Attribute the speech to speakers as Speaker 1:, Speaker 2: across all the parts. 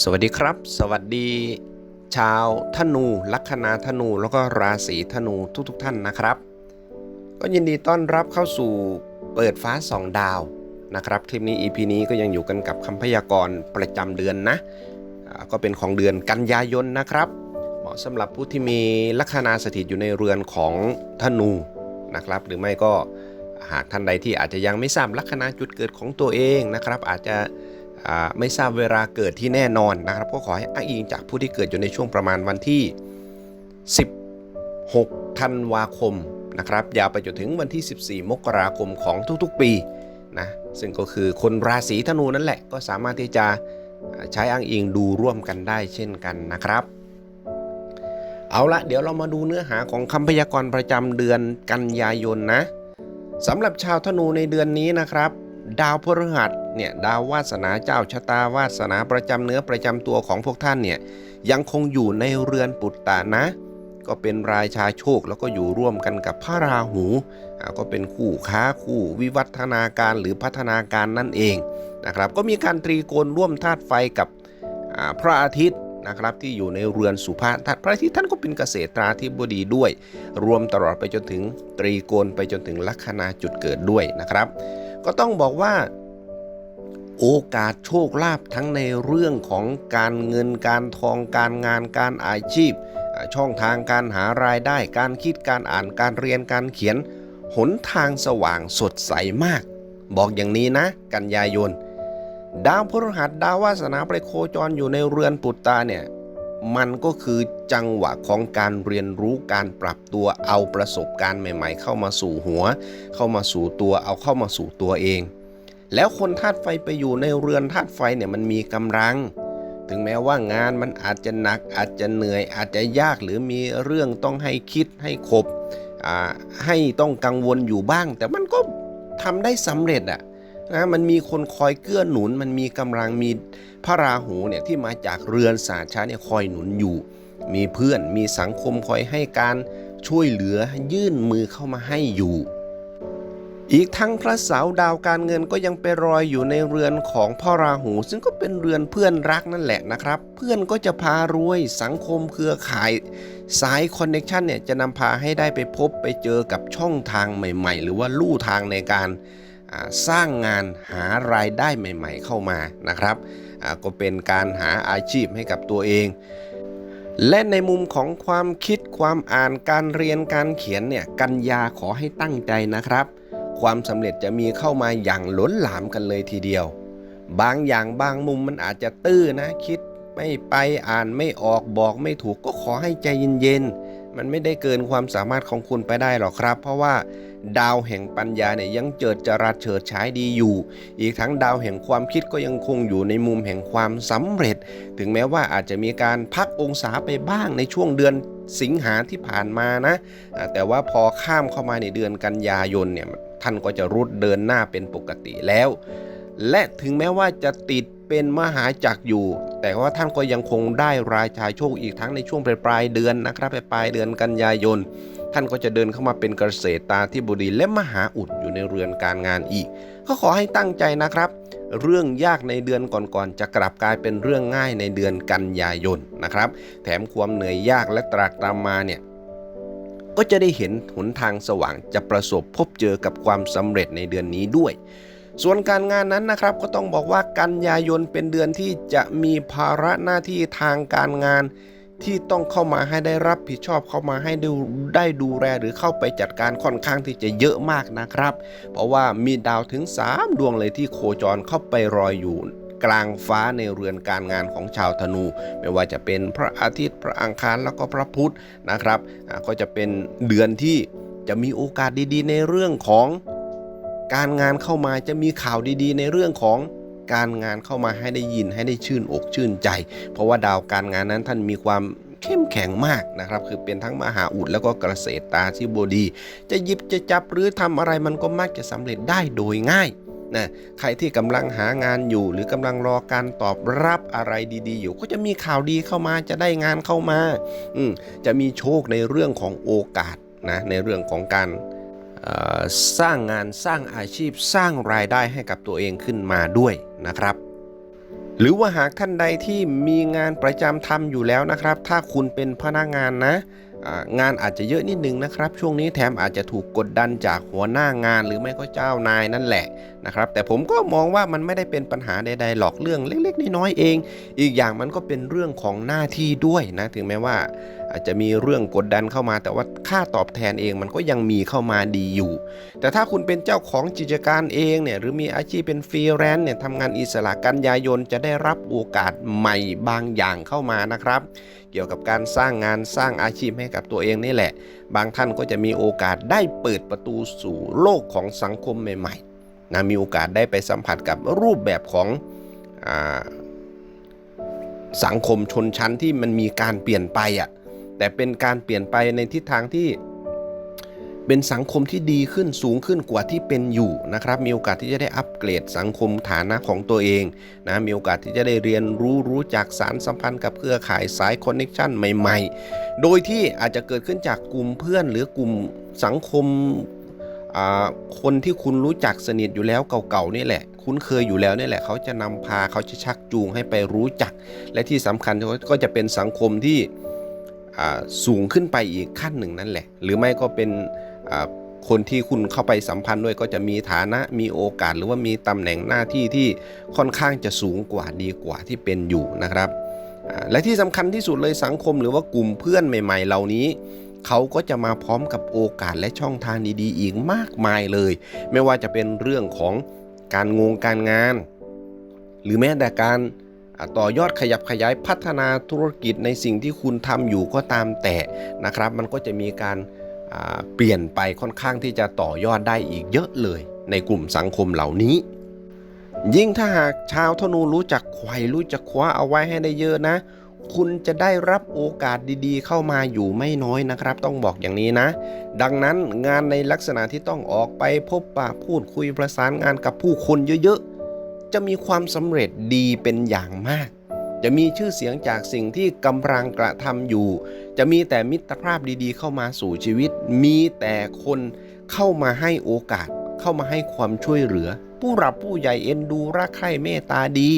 Speaker 1: สวัสดีครับ สวัสดี ชาวธนูลัคนาธนูแล้วก็ราศีธนูทุกๆทท่านนะครับ ก็ยินดีต้อนรับเข้าสู่เปิดฟ้าสองดาวนะครับคลิปนี้ EP นี้ก็ยังอยู่กันกับคำพยากรณ์ประจำเดือนนะก็เป็นของเดือนกันยายนนะครับ เหมาะสำหรับผู้ที่มีลัคนาสถิตอยู่ในเรือนของธนูนะครับ หรือไม่ก็หากท่านใดที่อาจจะยังไม่ทราบลัคนาจุดเกิดของตัวเองนะครับ อาจจะ ไม่ทราบเวลาเกิดที่แน่นอนนะครับ ก็ขอให้อ้างอิงจากผู้ที่เกิดอยู่ในช่วงประมาณวันที่ 16 ธันวาคมนะครับ ยาวไปจนถึงวันที่ 14 มกราคมของทุกๆ ปีนะซึ่งก็คือคนราศีธนูนั่นแหละก็สามารถที่จะใช้อ้างอิงดูร่วมกันได้เช่นกันนะครับ เอาละเดี๋ยวเรามาดูเนื้อหาของคำพยากรณ์ประจำเดือนกันยายนนะสำหรับชาวธนูในเดือนนี้นะครับ ดาวพฤหัสเนี่ยดาววาสนาเจ้าชะตาวาสนาประจำเนื้อประจำตัวของพวกท่านเนี่ยยังคงอยู่ในเรือนปุตตะนะ ก็เป็นราชาโชคแล้วก็อยู่ร่วมกันกับพระราหูอ่าก็เป็นคู่ค้าคู่วิวัฒนาการหรือพัฒนาการนั่นเองนะครับ ก็มีการตรีโกณร่วมธาตุไฟกับพระอาทิตย์นะครับที่อยู่ในเรือนสุภาธาตุพระอาทิตย์ท่านก็เป็นเกษตราธิบดีด้วย รวมตลอดไปจนถึงตรีโกณไปจนถึงลัคนาจุดเกิดด้วยนะครับ ก็ต้องบอกว่า โอกาสโชคลาภทั้งในเรื่องของการเงินการทองการงานการอาชีพ ช่องทางการหารายได้การคิดการอ่านการเรียนการเขียน หนทางสว่างสดใสมาก บอกอย่างนี้นะ กันยายน ดาวพฤหัสดาววาสนาไปโคจรอยู่ในเรือนปุตตาเนี่ย มันก็คือจังหวะของการเรียนรู้การปรับตัวเอาประสบการณ์ใหม่ ๆ เข้ามาสู่หัว เข้ามาสู่ตัวเอาเข้ามาสู่ตัวเอง แล้วคนธาตุไฟไปอยู่ในเรือนธาตุไฟเนี่ยมันมีกำลัง ถึงแม้ว่างานมันอาจจะหนักอาจจะเหนื่อย อาจจะยากหรือมีเรื่องต้องให้คิดให้คบให้ต้องกังวลอยู่บ้าง แต่มันก็ทำได้สำเร็จอะ นะมันมีคนคอยเกื้อหนุน มันมีกำลังมีพระราหูเนี่ยที่มาจากเรือนสาชาเนี่ยคอยหนุนอยู่ มีเพื่อนมีสังคมคอยให้การช่วยเหลือยื่นมือเข้ามาให้อยู่ อีกทั้งพระเสาร์ดาวการเงินก็ยังไปรอยอยู่ในเรือนของพ่อราหู ซึ่งก็เป็นเรือนเพื่อนรักนั่นแหละนะครับ เพื่อนก็จะพารวยสังคมเครือข่ายสายคอนเน็ชันเนี่ยจะนำพาให้ได้ไปพบไปเจอกับช่องทางใหม่ ๆ หรือว่าลู่ทางในการ สร้างงานหารายได้ใหม่ ๆ เข้ามานะครับก็เป็นการหาอาชีพให้กับตัวเอง และในมุมของความคิดความอ่านการเรียนการเขียนเนี่ยกันยาขอให้ตั้งใจนะครับ ความสำเร็จจะมีเข้ามาอย่างล้นหลามกันเลยทีเดียว บางอย่างบางมุมมันอาจจะตื้อนะคิดไม่ไปอ่านไม่ออกบอกไม่ถูกก็ขอให้ใจเย็นๆมันไม่ได้เกินความสามารถของคุณไปได้หรอกครับ เพราะว่า ดาวแห่งปัญญาเนี่ยยังเจิดจรัสเฉิดฉายดีอยู่ อีกทั้งดาวแห่งความคิดก็ยังคงอยู่ในมุมแห่งความสำเร็จ ถึงแม้ว่าอาจจะมีการพักองศาไปบ้างในช่วงเดือนสิงหาที่ผ่านมานะแต่ว่าพอข้ามเข้ามาในเดือนกันยายนเนี่ยท่านก็จะรุดเดินหน้าเป็นปกติแล้ว และถึงแม้ว่าจะติดเป็นมหาจักรอยู่ แต่ว่าท่านก็ยังคงได้รายชายโชคอีกทั้งในช่วงปลายปลายเดือนนะครับปลายเดือนกันยายน ท่านก็จะเดินเข้ามาเป็นเกษตรตาธิบดีและมหาอุดอยู่ในเรือนการงานอีก ก็ขอให้ตั้งใจนะครับ เรื่องยากในเดือนก่อนๆจะกลับกลายเป็นเรื่องง่ายในเดือนกันยายนนะครับ แถมความเหนื่อยยากและตรากตรำมาเนี่ยก็จะได้เห็นหนทางสว่างจะประสบพบเจอกับความสำเร็จในเดือนนี้ด้วย ส่วนการงานนั้นนะครับก็ต้องบอกว่ากันยายนเป็นเดือนที่จะมีภาระหน้าที่ทางการงาน ที่ต้องเข้ามาให้ได้รับผิดชอบเข้ามาให้ดูได้ดูแลหรือเข้าไปจัดการค่อนข้างที่จะเยอะมากนะครับ เพราะว่ามีดาวถึง 3 ดวงเลยที่โคจรเข้าไปรอยอยู่กลางฟ้าในเรือนการงานของชาวธนู ไม่ว่าจะเป็นพระอาทิตย์พระอังคารแล้วก็พระพุธนะครับก็จะเป็นเดือนที่จะมีโอกาสดีๆ ในเรื่องของการงานเข้ามาจะมีข่าวดีๆ ในเรื่องของ การงานเข้ามาให้ได้ยินให้ได้ชื่นอกชื่นใจ เพราะว่าดาวการงานนั้นท่านมีความเข้มแข็งมากนะครับ คือเป็นทั้งมหาอุดแล้วก็เกษตรตาธิบดี จะหยิบจะจับหรือทำอะไรมันก็มักจะสำเร็จได้โดยง่ายนะใครที่กำลังหางานอยู่ หรือกำลังรอการตอบรับอะไรดีๆ อยู่ ก็จะมีข่าวดีเข้ามาจะได้งานเข้ามาอืจะมีโชคในเรื่องของโอกาสนะในเรื่องของการสร้างงานสร้างอาชีพสร้างรายได้ให้กับตัวเองขึ้นมาด้วย นะครับ หรือว่าหากท่านใดที่มีงานประจำทำอยู่แล้วนะครับ ถ้าคุณเป็นพนักงานนะงานอาจจะเยอะนิดนึงนะครับ ช่วงนี้แถมอาจจะถูกกดดันจากหัวหน้างานหรือไม่ก็เจ้านายนั่นแหละ นะครับแต่ผมก็มองว่ามันไม่ได้เป็นปัญหาใดๆหรอกเรื่องเล็กๆน้อยๆเอง อีกอย่างมันก็เป็นเรื่องของหน้าที่ด้วยนะถึงแม้ว่า อาจจะมีเรื่องกดดันเข้ามา แต่ว่าค่าตอบแทนเองมันก็ยังมีเข้ามาดีอยู่ แต่ถ้าคุณเป็นเจ้าของกิจการเองเนี่ยหรือมีอาชีพเป็นฟรีแลนซ์เนี่ยทำงานอิสระกันยายนจะได้รับโอกาสใหม่บางอย่างเข้ามานะครับ เกี่ยวกับการสร้างงานสร้างอาชีพให้กับตัวเองนี่แหละ บางท่านก็จะมีโอกาสได้เปิดประตูสู่โลกของสังคมใหม่ ๆ นะมีโอกาสได้ไปสัมผัสกับรูปแบบของอสังคมชนชั้นที่มันมีการเปลี่ยนไปอะแต่เป็นการเปลี่ยนไปในทิศทางที่เป็นสังคมที่ดีขึ้นสูงขึ้นกว่าที่เป็นอยู่นะครับ มีโอกาสที่จะได้อัปเกรดสังคมฐานะของตัวเองนะมีโอกาสที่จะได้เรียนรู้รู้จักสารสัมพันธ์กับเครือข่ายสายคอนเน็ชันใหม่ ๆ โดยที่อาจจะเกิดขึ้นจากกลุ่มเพื่อนหรือกลุ่มสังคม คนที่คุณรู้จักสนิทอยู่แล้วเก่าๆนี่แหละ คุ้นเคยอยู่แล้วนี่แหละเขาจะนำพาเขาจะชักจูงให้ไปรู้จัก และที่สำคัญก็จะเป็นสังคมที่สูงขึ้นไปอีกขั้นหนึ่งนั่นแหละ หรือไม่ก็เป็นคนที่คุณเข้าไปสัมพันธ์ด้วยก็จะมีฐานะมีโอกาสหรือว่ามีตำแหน่งหน้าที่ที่ค่อนข้างจะสูงกว่าดีกว่าที่เป็นอยู่นะครับ และที่สำคัญที่สุดเลยสังคมหรือว่ากลุ่มเพื่อนใหม่ ๆ เหล่านี้ เขาก็จะมาพร้อมกับโอกาสและช่องทางดีๆ อีกมากมายเลย ไม่ว่าจะเป็นเรื่องของการงงการงาน หรือแม้แต่การต่อยอดขยับขยายพัฒนาธุรกิจในสิ่งที่คุณทำอยู่ก็ตามแต่นะครับ มันก็จะมีการเปลี่ยนไปค่อนข้างที่จะต่อยอดได้อีกเยอะเลย ในกลุ่มสังคมเหล่านี้ ยิ่งถ้าหากชาวธนูรู้จักไขว่รู้จักคว้าเอาไว้ให้ได้เยอะนะ คุณจะได้รับโอกาสดีๆ เข้ามาอยู่ไม่น้อยนะครับ ต้องบอกอย่างนี้นะ ดังนั้นงานในลักษณะที่ต้องออกไปพบปะพูดคุยประสานงานกับผู้คนเยอะๆ จะมีความสำเร็จดีเป็นอย่างมาก จะมีชื่อเสียงจากสิ่งที่กำลังกระทำอยู่ จะมีแต่มิตรภาพดีๆ เข้ามาสู่ชีวิต มีแต่คนเข้ามาให้โอกาส เข้ามาให้ความช่วยเหลือผู้รับผู้ใหญ่เอ็นดูรักใคร่เมตตาดี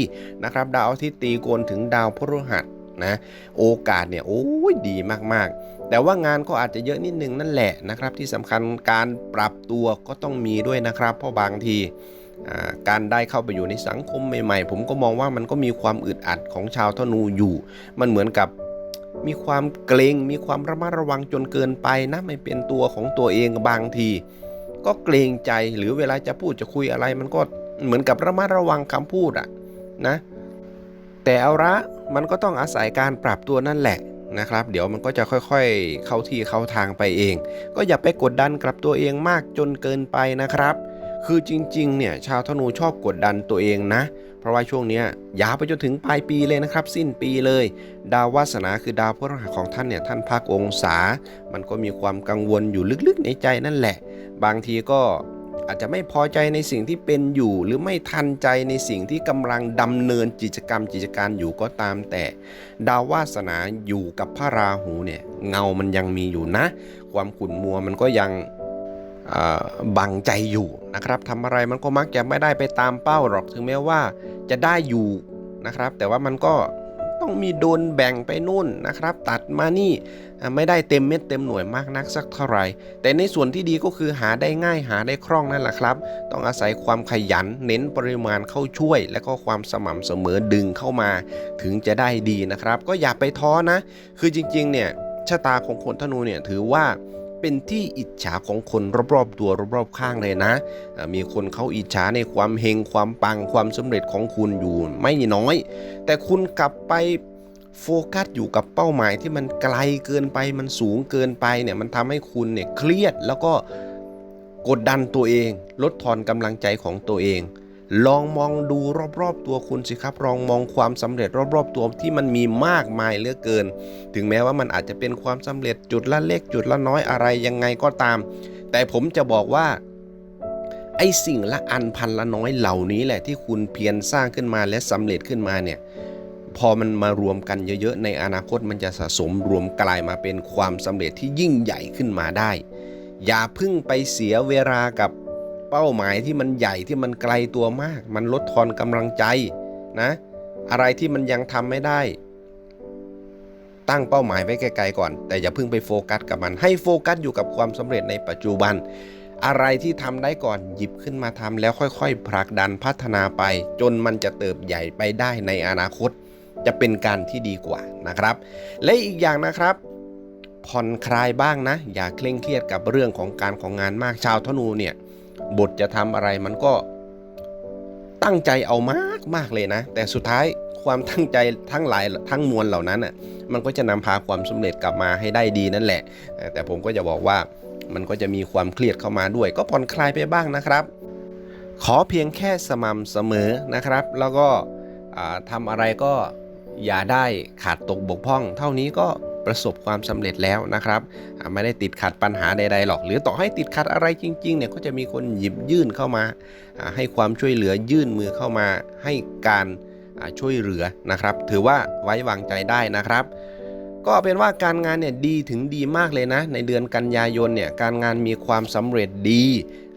Speaker 1: นะครับ ดาวอาทิตย์ตีโกนถึงดาวพฤหัส นะโอกาสเนี่ยโอ้ยดีมากๆ แต่ว่างานก็อาจจะเยอะนิดนึงนั่นแหละนะครับ ที่สำคัญการปรับตัวก็ต้องมีด้วยนะครับ เพราะบางทีการได้เข้าไปอยู่ในสังคมใหม่ๆ ผมก็มองว่ามันก็มีความอึดอัดของชาวธนูอยู่ มันเหมือนกับมีความเกรงมีความระมัดระวังจนเกินไปนะไม่เป็นตัวของตัวเองบางที ก็เกรงใจหรือเวลาจะพูดจะคุยอะไร มันก็เหมือนกับระมัดระวังคำพูดอะนะ แต่เอาละ มันก็ต้องอาศัยการปรับตัวนั่นแหละนะครับ เดี๋ยวมันก็จะค่อยๆ เข้าที่เข้าทางไปเอง ก็อย่าไปกดดันกับตัวเองมากจนเกินไปนะครับ คือจริงๆ เนี่ยชาวธนูชอบกดดันตัวเองนะ เพราะว่าช่วงเนี้ยยาวไปจนถึงปลายปีเลยนะครับ สิ้นปีเลย ดาววาสนาคือดาวพฤหัสของท่านเนี่ยท่านพักองศา มันก็มีความกังวลอยู่ลึกๆในใจนั่นแหละ บางทีก็ อาจจะไม่พอใจในสิ่งที่เป็นอยู่ หรือไม่ทันใจในสิ่งที่กำลังดำเนินกิจกรรมกิจการอยู่ก็ตามแต่ ดาววาสนาอยู่กับพระราหูเนี่ยเงามันยังมีอยู่นะ ความขุ่นมัวมันก็ยังบังใจอยู่นะครับทำอะไรมันก็มักจะไม่ได้ไปตามเป้าหรอกถึงแม้ว่าจะได้อยู่นะครับ แต่ว่ามันก็ ต้องมีโดนแบ่งไปนู่นนะครับ ตัดมานี่ไม่ได้เต็มเม็ดเต็มหน่วยมากนักสักเท่าไหร่ แต่ในส่วนที่ดีก็คือหาได้ง่ายหาได้คล่องนั่นแหละครับ ต้องอาศัยความขยันเน้นปริมาณเข้าช่วย และก็ความสม่ำเสมอดึงเข้ามาถึงจะได้ดีนะครับ ก็อย่าไปท้อนะ คือจริงๆเนี่ยชะตาของคนธนูเนี่ยถือว่า เป็นที่อิจฉาของคนรอบๆตัวรอบๆข้างเลยนะ มีคนเขาอิจฉาในความเฮงความปังความสำเร็จของคุณอยู่ไม่น้อย แต่คุณกลับไปโฟกัสอยู่กับเป้าหมายที่มันไกลเกินไปมันสูงเกินไปเนี่ยมันทำให้คุณเนี่ยเครียดแล้วก็กดดันตัวเอง ลดทอนกำลังใจของตัวเอง ลองมองดูรอบๆตัวคุณสิครับ ลองมองความสำเร็จรอบๆตัวที่มันมีมากมายเหลือเกิน ถึงแม้ว่ามันอาจจะเป็นความสำเร็จจุดละเล็กจุดละน้อยอะไรยังไงก็ตาม แต่ผมจะบอกว่าไอ้สิ่งละอันพันละน้อยเหล่านี้แหละที่คุณเพียรสร้างขึ้นมาและสำเร็จขึ้นมาเนี่ยพอมันมารวมกันเยอะๆ ในอนาคตมันจะสะสมรวมกลายมาเป็นความสำเร็จที่ยิ่งใหญ่ขึ้นมาได้ อย่าพึ่งไปเสียเวลากับ เป้าหมายที่มันใหญ่ที่มันไกลตัวมาก มันลดทอนกำลังใจนะ อะไรที่มันยังทำไม่ได้ ตั้งเป้าหมายไว้ไกลๆก่อน แต่อย่าเพิ่งไปโฟกัสกับมัน ให้โฟกัสอยู่กับความสำเร็จในปัจจุบัน อะไรที่ทำได้ก่อนหยิบขึ้นมาทำแล้วค่อยๆผลักดันพัฒนาไป จนมันจะเติบใหญ่ไปได้ในอนาคต จะเป็นการที่ดีกว่านะครับ และอีกอย่างนะครับผ่อนคลายบ้างนะ อย่าเคร่งเครียดกับเรื่องของการของงานมากชาวธนูเนี่ย บทจะทำอะไรมันก็ตั้งใจเอามากมากเลยนะ แต่สุดท้ายความตั้งใจทั้งหลายทั้งมวลเหล่านั้นอะมันก็จะนำพาความสำเร็จกลับมาให้ได้ดีนั่นแหละ แต่ผมก็จะบอกว่ามันก็จะมีความเครียดเข้ามาด้วย ก็ผ่อนคลายไปบ้างนะครับ ขอเพียงแค่สม่ำเสมอนะครับ แล้วก็ทำอะไรก็อย่าได้ขาดตกบกพร่อง เท่านี้ก็ ประสบความสำเร็จแล้วนะครับ ไม่ได้ติดขัดปัญหาใดๆหรอก หรือต่อให้ติดขัดอะไรจริงๆเนี่ยก็จะมีคนหยิบยื่นเข้ามาให้ความช่วยเหลือยื่นมือเข้ามาให้การช่วยเหลือนะครับ ถือว่าไว้วางใจได้นะครับก็เป็นว่าการงานเนี่ยดีถึงดีมากเลยนะ ในเดือนกันยายนเนี่ยการงานมีความสำเร็จดี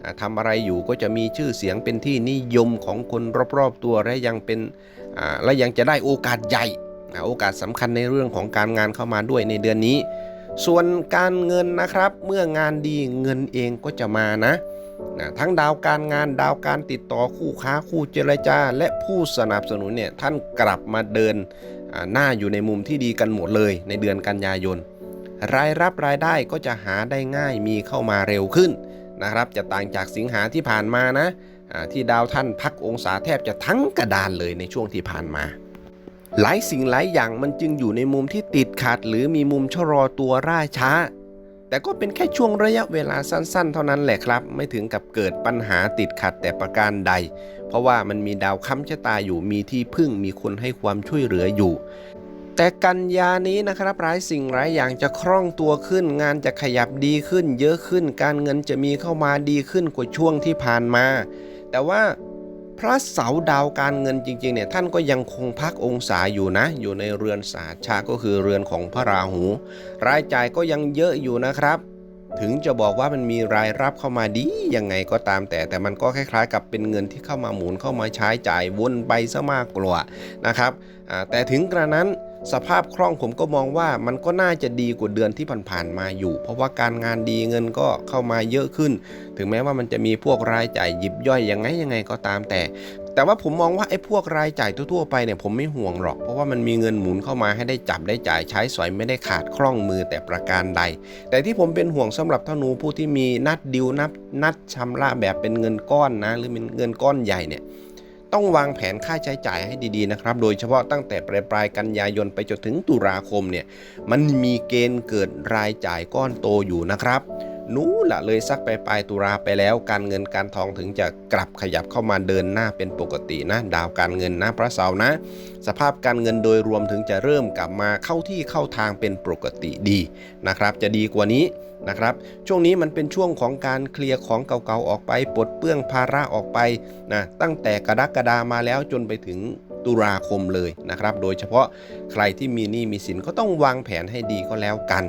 Speaker 1: อ่าทำอะไรอยู่ก็จะมีชื่อเสียงเป็นที่นิยมของคนรอบๆตัวและยังเป็นและยังจะได้โอกาสใหญ่ โอกาสสำคัญในเรื่องของการงานเข้ามาด้วยในเดือนนี้ ส่วนการเงินนะครับ เมื่องานดีเงินเองก็จะมานะนะทั้งดาวการงานดาวการติดต่อคู่ค้าคู่เจรจา และผู้สนับสนุนเนี่ยท่านกลับมาเดินหน้าอยู่ในมุมที่ดีกันหมดเลยในเดือนกันยายน รายรับรายได้ก็จะหาได้ง่ายมีเข้ามาเร็วขึ้นนะครับ จะต่างจากสิงหาที่ผ่านมานะที่ดาวท่านพักองศาแทบจะทั้งกระดานเลยในช่วงที่ผ่านมา หลายสิ่งหลายอย่างมันจึงอยู่ในมุมที่ติดขัด หรือมีมุมชะลอตัวร่าช้า แต่ก็เป็นแค่ช่วงระยะเวลาสั้นๆ เท่านั้นแหละครับ ไม่ถึงกับเกิดปัญหาติดขัดแต่ประการใด เพราะว่ามันมีดาวค้ำชะตาอยู่มีที่พึ่งมีคนให้ความช่วยเหลืออยู่ แต่กันยานี้นะครับหลายสิ่งหลายอย่างจะคล่องตัวขึ้น งานจะขยับดีขึ้น เยอะขึ้น การเงินจะมีเข้ามาดีขึ้นกว่าช่วงที่ผ่านมา แต่ว่า พระเสาร์ดาวการเงินจริงๆเนี่ยท่านก็ยังคงพักองศาอยู่นะ อยู่ในเรือนสาชาก็คือเรือนของพระราหู รายจ่ายก็ยังเยอะอยู่นะครับ ถึงจะบอกว่ามันมีรายรับเข้ามาดียังไงก็ตามแต่ แต่มันก็คล้ายๆ กับเป็นเงินที่เข้ามาหมุนเข้ามาใช้จ่ายวนไปซะมากกว่านะครับแต่ถึงกระนั้น สภาพคล่องผมก็มองว่ามันก็น่าจะดีกว่าเดือนที่ผ่านๆมาอยู่ เพราะว่าการงานดีเงินก็เข้ามาเยอะขึ้น ถึงแม้ว่ามันจะมีพวกรายจ่ายหยิบย่อยยังไงยังไงก็ตามแต่ แต่ว่าผมมองว่าไอ้พวกรายจ่ายทั่วๆไปเนี่ยผมไม่ห่วงหรอก เพราะว่ามันมีเงินหมุนเข้ามาให้ได้จับได้จ่ายใช้สอยไม่ได้ขาดคล่องมือแต่ประการใด แต่ที่ผมเป็นห่วงสำหรับธนูผู้ที่มีนัดดิวนัดนัดชำระแบบเป็นเงินก้อนนะ หรือเป็นเงินก้อนใหญ่เนี่ย ต้องวางแผนค่าใช้จ่ายให้ดีๆนะครับ โดยเฉพาะตั้งแต่ปลายปลายกันยายนไปจนถึงตุลาคมเนี่ย มันมีเกณฑ์เกิดรายจ่ายก้อนโตอยู่นะครับ นู้นละเลยสักไปปลายตุลาไปแล้ว การเงินการทองถึงจะกลับขยับเข้ามาเดินหน้าเป็นปกตินะ ดาวการเงินนะพระเสาร์นะ สภาพการเงินโดยรวมถึงจะเริ่มกลับมาเข้าที่เข้าทางเป็นปกติดีนะครับ จะดีกว่านี้นะครับช่วงนี้มันเป็นช่วงของการเคลียร์ของเก่าๆออกไปปลดเปลื้องภาระออกไปนะตั้งแต่กรกฎามาแล้วจนไปถึงตุลาคมเลยนะครับ โดยเฉพาะใครที่มีหนี้มีสินก็ต้องวางแผนให้ดีก็แล้วกัน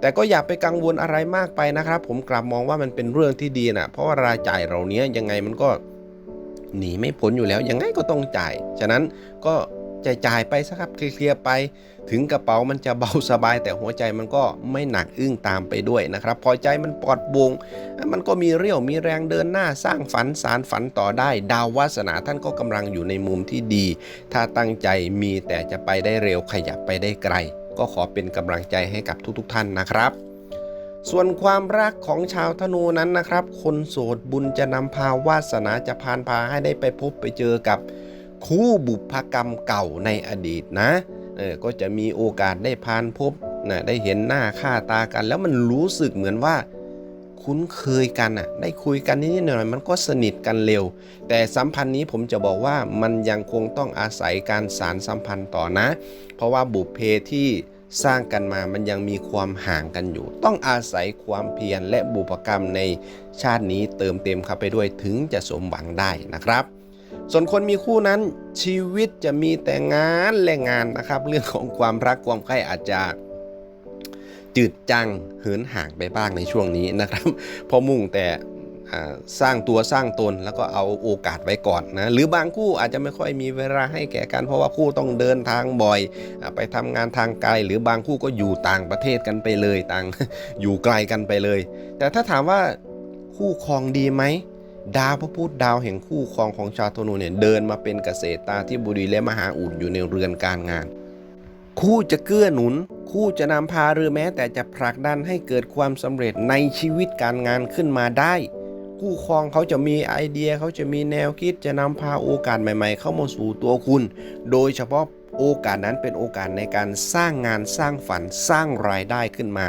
Speaker 1: แต่ก็อย่าไปกังวลอะไรมากไปนะครับ ผมกลับมองว่ามันเป็นเรื่องที่ดีนะเพราะว่ารายจ่ายเหล่านี้ยังไงมันก็หนีไม่พ้นอยู่แล้ว ยังไงก็ต้องจ่าย ฉะนั้นก็จ่ายจ่ายไปสักครับเคลียร์ไป ถึงกระเป๋ามันจะเบาสบาย แต่หัวใจมันก็ไม่หนักอึ้งตามไปด้วยนะครับ พอใจมันปลอดโปร่งมันก็มีเรี่ยวมีแรงเดินหน้าสร้างฝันสารฝันต่อได้ ดาววาสนาท่านก็กำลังอยู่ในมุมที่ดี ถ้าตั้งใจมีแต่จะไปได้เร็วขยับไปได้ไกลก็ขอเป็นกำลังใจให้กับทุกๆท่านนะครับ ส่วนความรักของชาวธนูนั้นนะครับ คนโสดบุญจะนำพาวาสนาจะพานพาให้ได้ไปพบไปเจอกับคู่บุพกรรมเก่าในอดีตนะเออก็จะมีโอกาสได้พานพบนะได้เห็นหน้าค่าตากัน แล้วมันรู้สึกเหมือนว่าคุ้นเคยกันอะได้คุยกันนิดๆหน่อยๆมันก็สนิทกันเร็ว แต่สัมพันธ์นี้ผมจะบอกว่ามันยังคงต้องอาศัยการสารสัมพันธ์ต่อนะ เพราะว่าบุพเพที่สร้างกันมามันยังมีความห่างกันอยู่ ต้องอาศัยความเพียรและบุพกรรมในชาตินี้เติมเต็มเข้าไปด้วยถึงจะสมหวังได้นะครับ ส่วนคนมีคู่นั้นชีวิตจะมีแต่งานและงานนะครับ เรื่องของความรักความใคร่อาจจะจืดจังเหินห่างไปบ้างในช่วงนี้นะครับพราะมุ่งแต่ สร้างตัวสร้างตนแล้วก็เอาโอกาสไว้ก่อนนะหรือบางคู่อาจจะไม่ค่อยมีเวลาให้แก่กันเพราะว่าคู่ต้องเดินทางบ่อย ไปทำงานทางไกล หรือบางคู่ก็อยู่ต่างประเทศกันไปเลยต่างอยู่ไกลกันไปเลย แต่ถ้าถามว่าคู่ครองดีไหมดาวพระพุธดาวแห่งคู่ครองของชาวธนูเนี่ยเดินมาเป็นเกษตรตาที่บุรีและมหาอุดอยู่ในเรือนการงาน คู่จะเกื้อหนุน คู่จะนำพาหรือแม้แต่จะผลักดันให้เกิดความสำเร็จในชีวิตการงานขึ้นมาได้ คู่ครองเขาจะมีไอเดียเขาจะมีแนวคิดจะนำพาโอกาสใหม่ ๆ เข้ามาสู่ตัวคุณ โดยเฉพาะโอกาสนั้นเป็นโอกาสในการสร้างงานสร้างฝันสร้างรายได้ขึ้นมา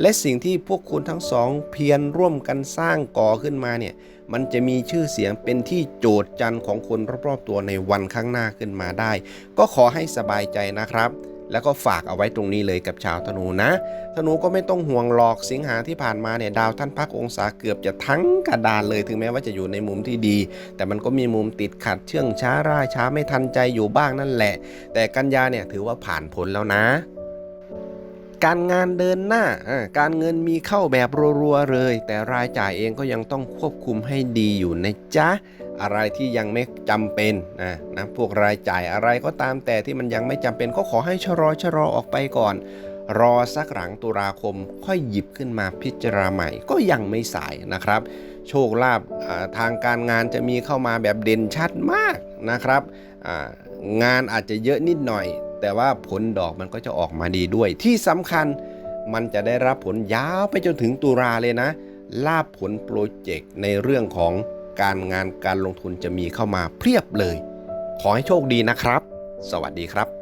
Speaker 1: และสิ่งที่พวกคุณทั้งสองเพียรร่วมกันสร้างก่อขึ้นมาเนี่ยมันจะมีชื่อเสียงเป็นที่โจทย์จันของคนรอบๆตัวในวันข้างหน้าขึ้นมาได้ ก็ขอให้สบายใจนะครับ แล้วก็ฝากเอาไว้ตรงนี้เลยกับชาวธนูนะ ธนูก็ไม่ต้องห่วงหรอกสิงหาที่ผ่านมาเนี่ยดาวท่านพักองศาเกือบจะทั้งกระดานเลยถึงแม้ว่าจะอยู่ในมุมที่ดี แต่มันก็มีมุมติดขัดเชื่องช้าร่าช้าไม่ทันใจอยู่บ้างนั่นแหละ แต่กันยาเนี่ยถือว่าผ่านผลแล้วนะการงานเดินหน้าอ่าการเงินมีเข้าแบบรัวๆเลย แต่รายจ่ายเองก็ยังต้องควบคุมให้ดีอยู่นะจ๊ะ อะไรที่ยังไม่จำเป็นนะนะพวกรายจ่ายอะไรก็ตามแต่ที่มันยังไม่จำเป็นก็ขอให้ชะลอชะลอออกไปก่อน รอสักหลังตุลาคมค่อยหยิบขึ้นมาพิจารณาใหม่ก็ยังไม่สายนะครับ โชคลาภทางการงานจะมีเข้ามาแบบเด่นชัดมากนะครับงานอาจจะเยอะนิดหน่อย แต่ว่าผลดอกมันก็จะออกมาดีด้วย ที่สำคัญมันจะได้รับผลยาวไปจนถึงตุลาเลยนะลาบผลโปรเจกต์ในเรื่องของ การงานการลงทุนจะมีเข้ามาเพียบเลย ขอให้โชคดีนะครับ สวัสดีครับ